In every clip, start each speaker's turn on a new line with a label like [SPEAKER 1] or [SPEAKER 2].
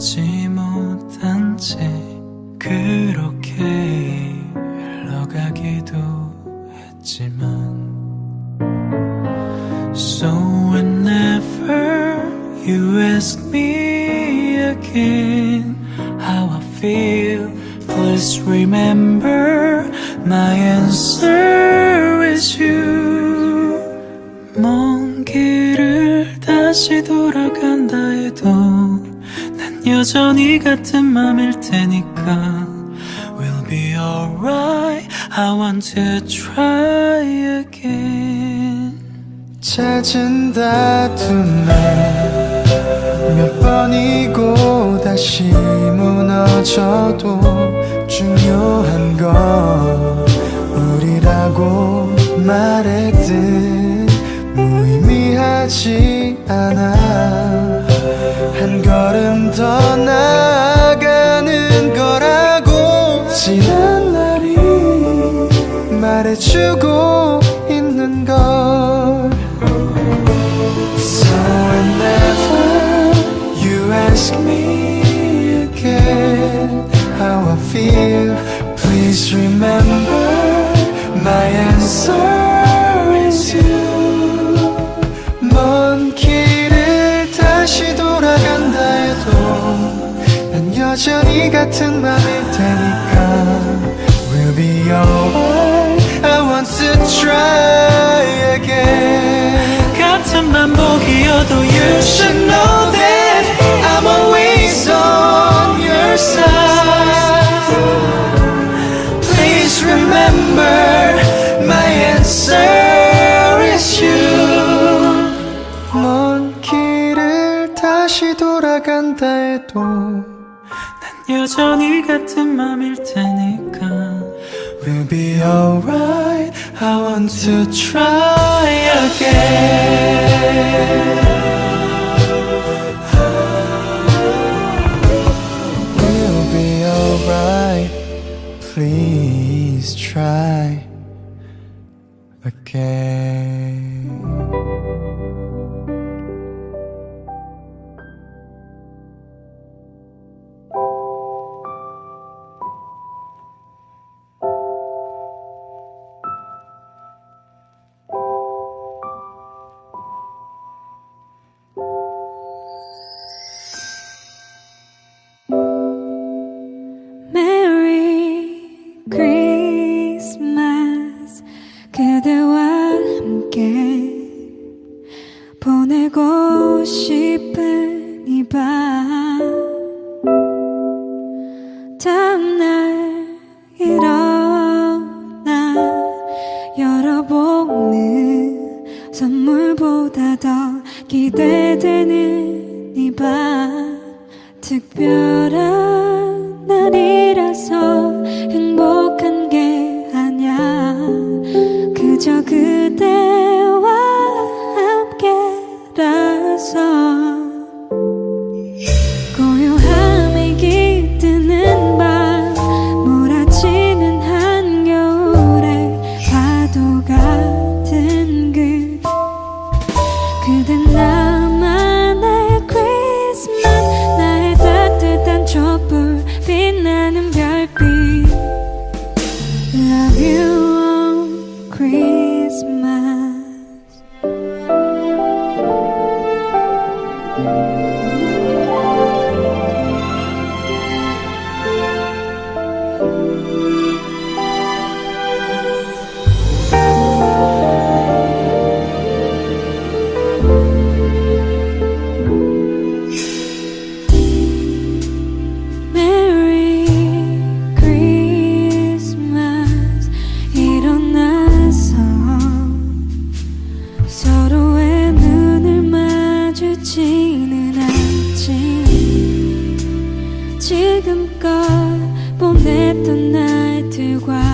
[SPEAKER 1] 잊지 못한 채 그렇게 흘러가기도 했지만 So whenever you ask me again how I feel, please remember my answer is you. 먼 길을 다시 돌아간다 해도 난 여전히 같은 맘일 테니까 We'll be alright. I want to try again.
[SPEAKER 2] 잦은 다툼에 몇 번이고 다시 무너져도 중요한 건 우리라고 말했듯 무의미하지 않아 한 걸음 더 나아가는 거라고 지난 날이 말해주고 있는 걸 So whenever you ask me again how I feel, please remember 여전히 같은 맘일 테니까 We'll be alright. I want to try again.
[SPEAKER 1] 같은 반복이어도 you should know
[SPEAKER 2] try
[SPEAKER 3] 마주치는 아침 지금껏 보냈던 날들과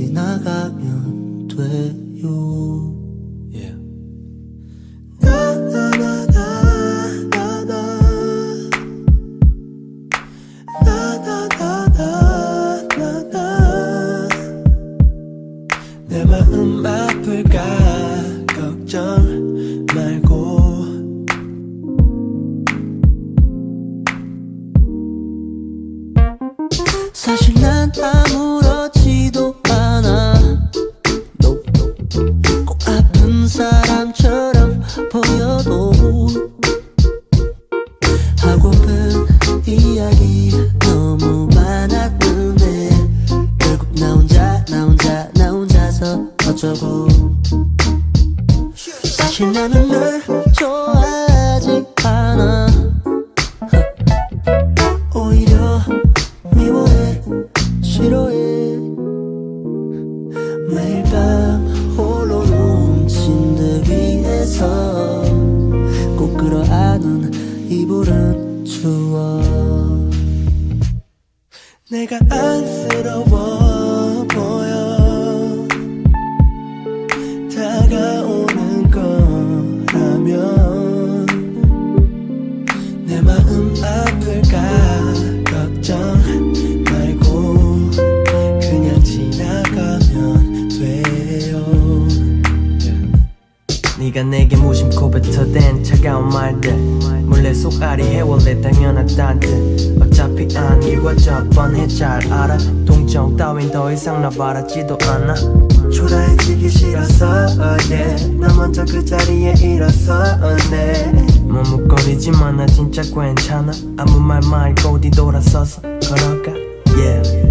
[SPEAKER 4] 지나가면 돼요.
[SPEAKER 2] yeah.
[SPEAKER 4] 나
[SPEAKER 2] 먼저 그 자리에 일어서네 머뭇거리지만 나 진짜 괜찮아 아무 말 말고 뒤돌아서서 걸어가 yeah.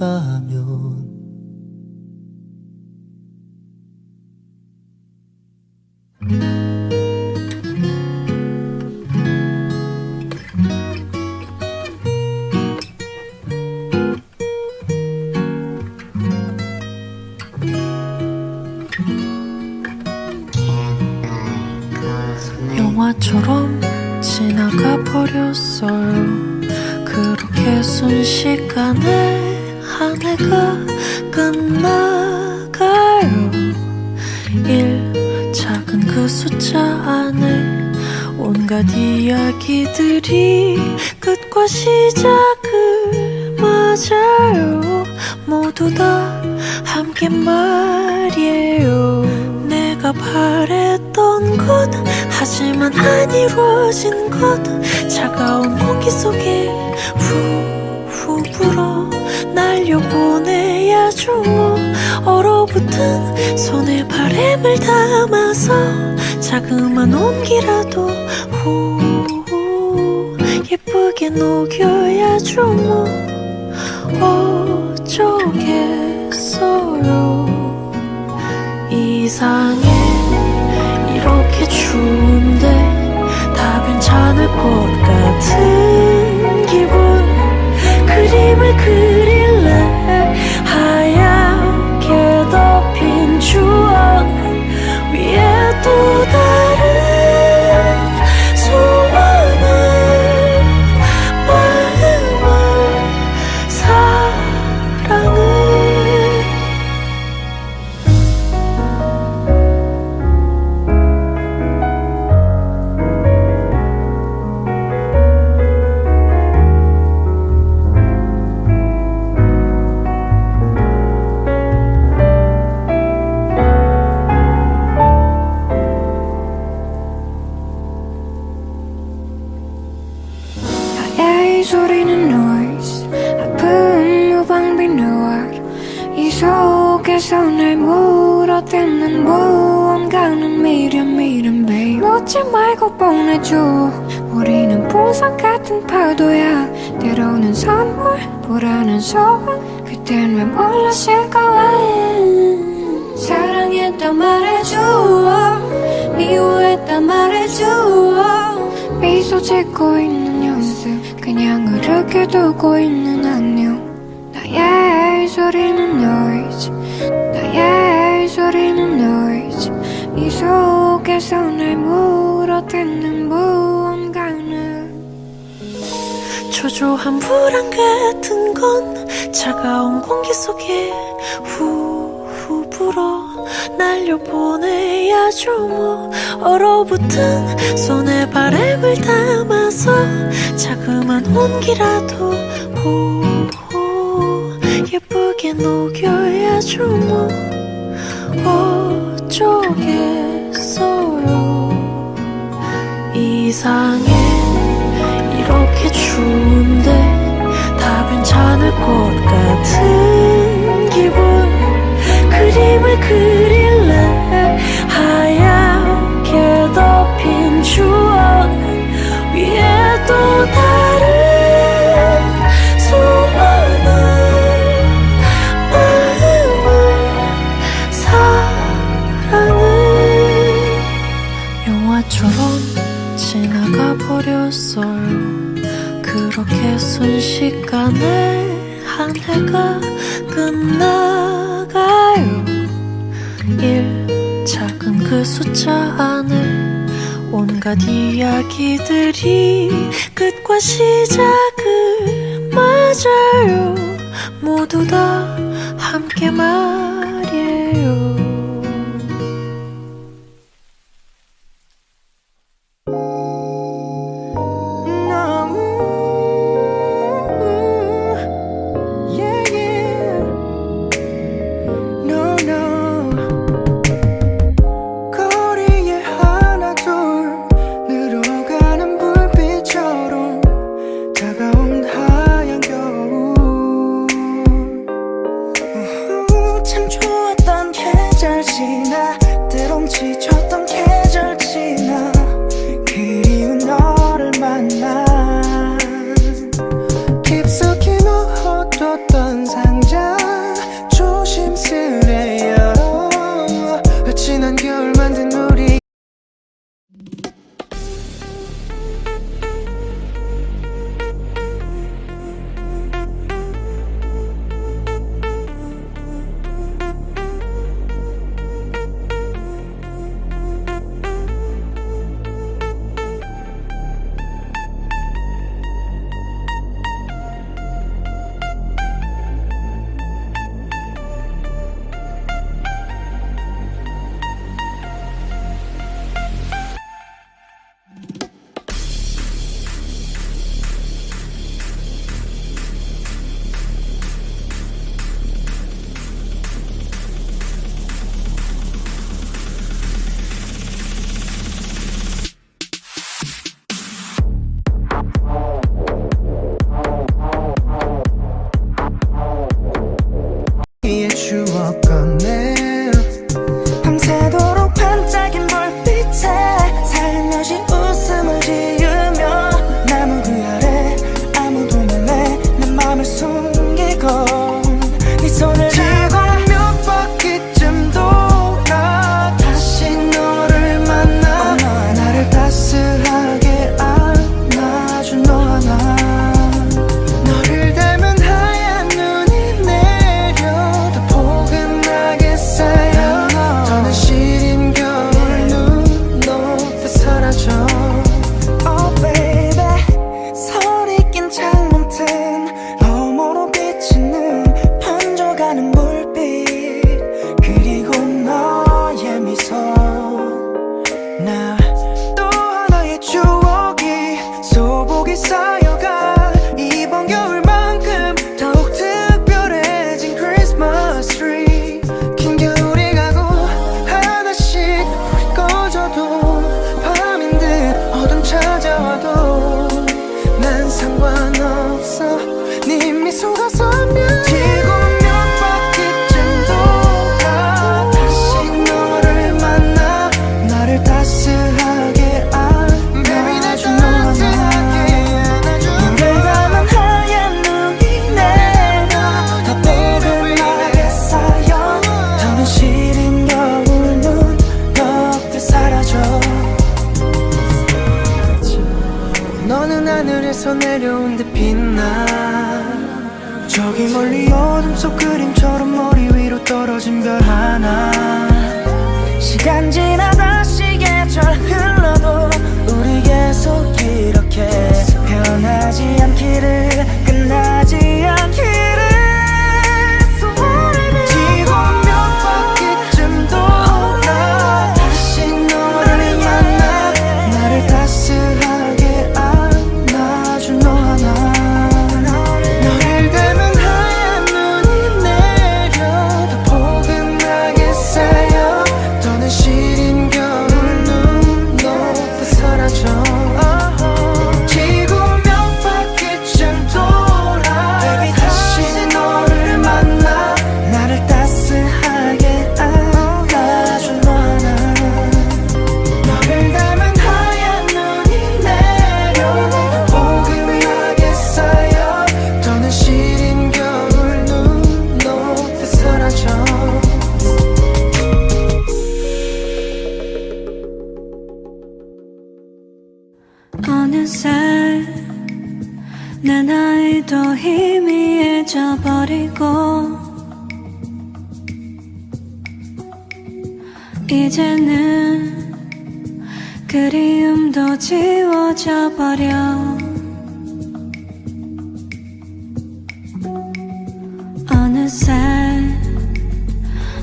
[SPEAKER 3] above. 우리 끝과 시작을 맞아요. 모두 다 함께 말이에요. 내가 바랬던 것 하지만 안 이루어진 것 차가운 공기 속에 후후 불어 날려보내야죠 뭐 얼어붙은 손에 바람을 담아서 자그만 온기라도 후. 예쁘게 녹여야죠 뭐. 어쩌겠어요. 이상해. 이렇게 추운데 다 괜찮을 것 같은 기분. 그림을 그
[SPEAKER 5] 짓고 있는 연습 그냥 흐르게 두고 있는 안녕. 나의 이 소리는 noise 나의 이 소리는 noise. 이 속에서 날 물어뜯는 무언가는.
[SPEAKER 3] 초조한 불안 같은 건 차가운 공기 속에 후후 불어 날려보내야죠 뭐. 얼어붙은 손에 바람을 담아서 자그만 온기라도 호호. 예쁘게 녹여야죠 뭐. 어쩌겠어요. 이상해. 이렇게 추운데 다 괜찮을 것 같은 기분. 그림을 온갖 이야기들이 끝과 시작을 맞아요. 모두 다 함께 말 희미해져 버리고 이제는 그리움도 지워져 버려 어느새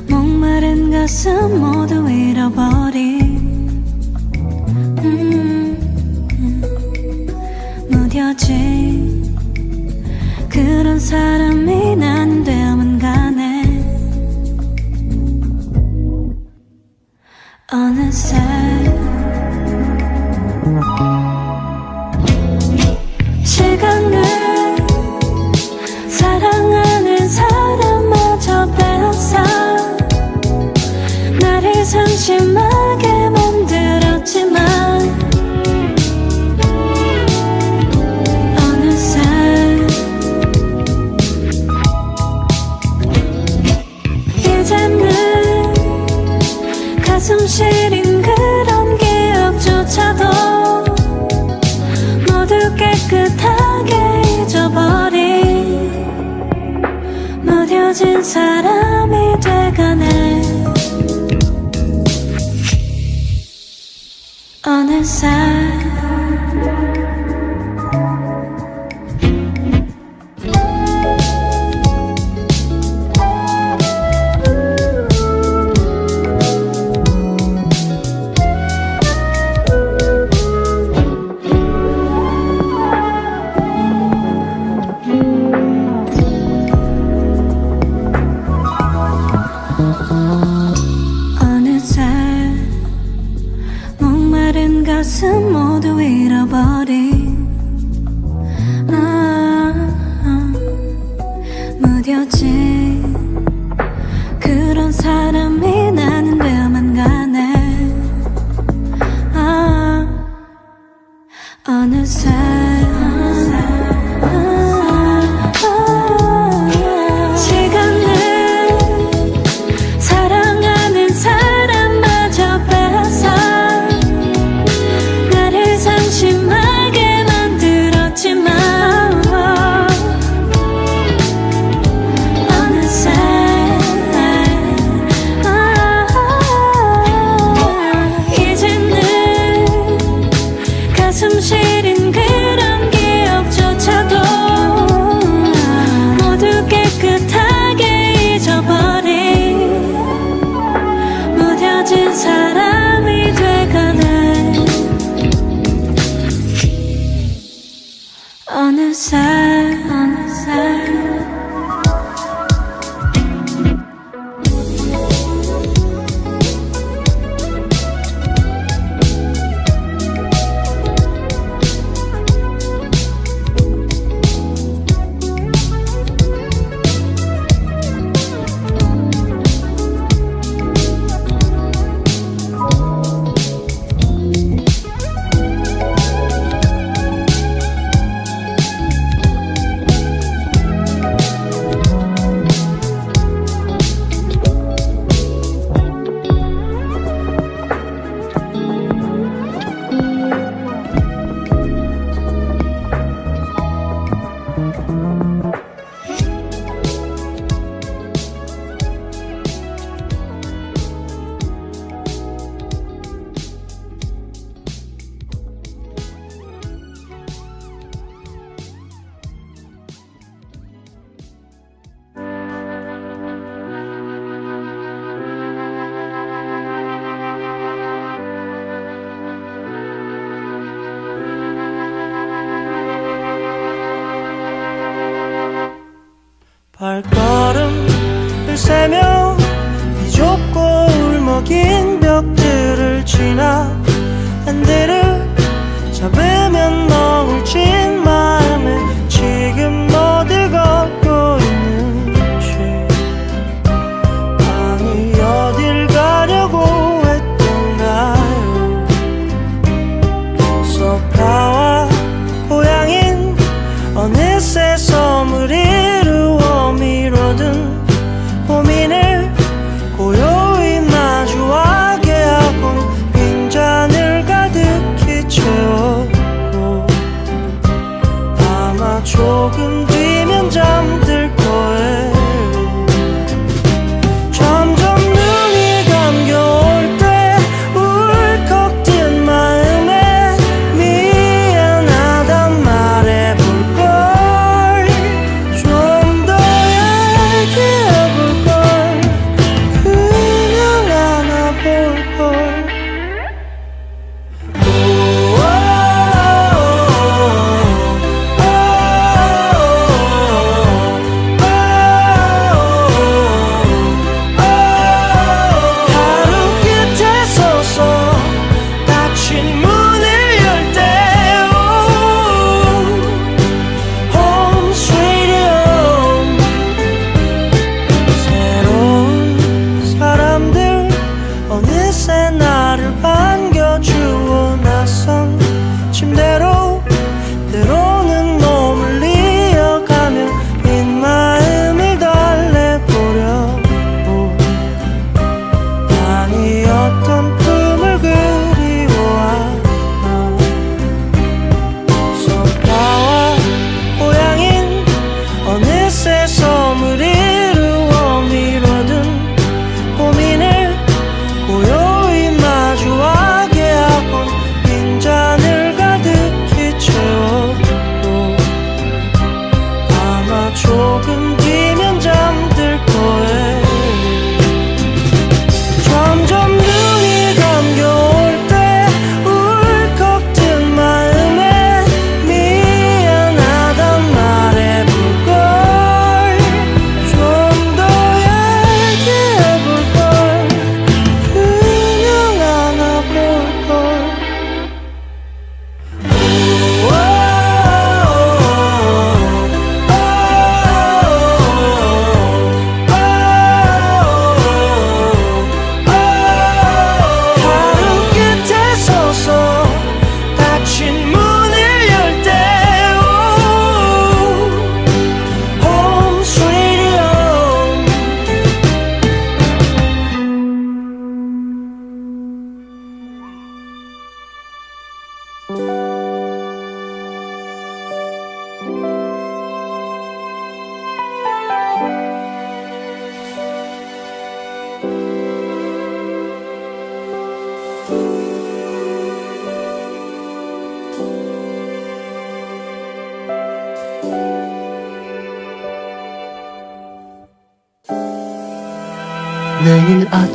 [SPEAKER 3] 목마른 가슴 모두 잃어버린 음, 음, 무뎌진 한 사람이 난 되면
[SPEAKER 6] 간에 어느새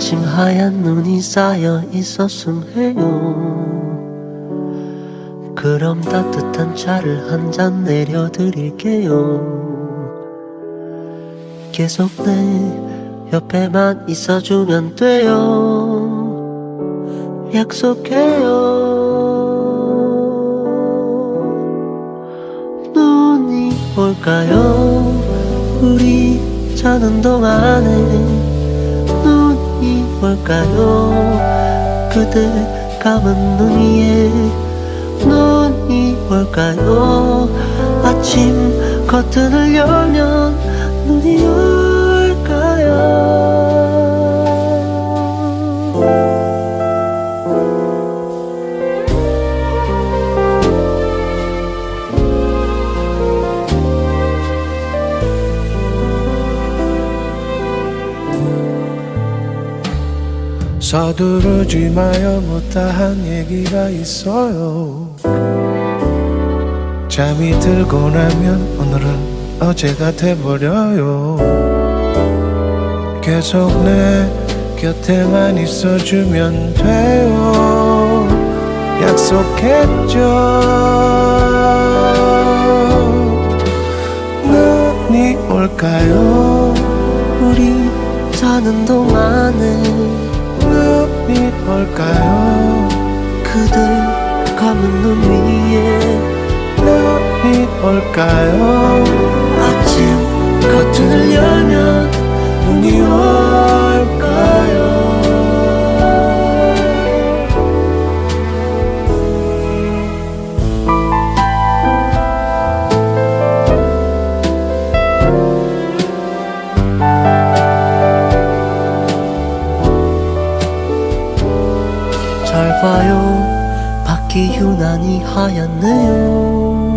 [SPEAKER 6] 마침
[SPEAKER 4] 하얀 눈이 쌓여 있었음해요. 그럼 따뜻한 차를 한 잔 내려드릴게요. 계속 내 옆에만 있어주면 돼요. 약속해요. 눈이 올까요? 우리 자는 동안에 뭘까요? 그대 감은 눈 위에 눈이 뭘까요? 아침 커튼을 열면 눈이 올까요?
[SPEAKER 6] 서두르지 마요. 못다한 얘기가 있어요. 잠이 들고 나면 오늘은 어제가 돼버려요. 계속 내 곁에만 있어주면 돼요. 약속했죠. 눈이 올까요?
[SPEAKER 4] 우리 사는
[SPEAKER 7] 동안은
[SPEAKER 4] 그대 감은 눈 위에
[SPEAKER 7] 꿈이 올까요?
[SPEAKER 4] 아침 커튼을 열면
[SPEAKER 7] 눈이 올까요
[SPEAKER 4] 봐요. 밖이 유난히 하얗네요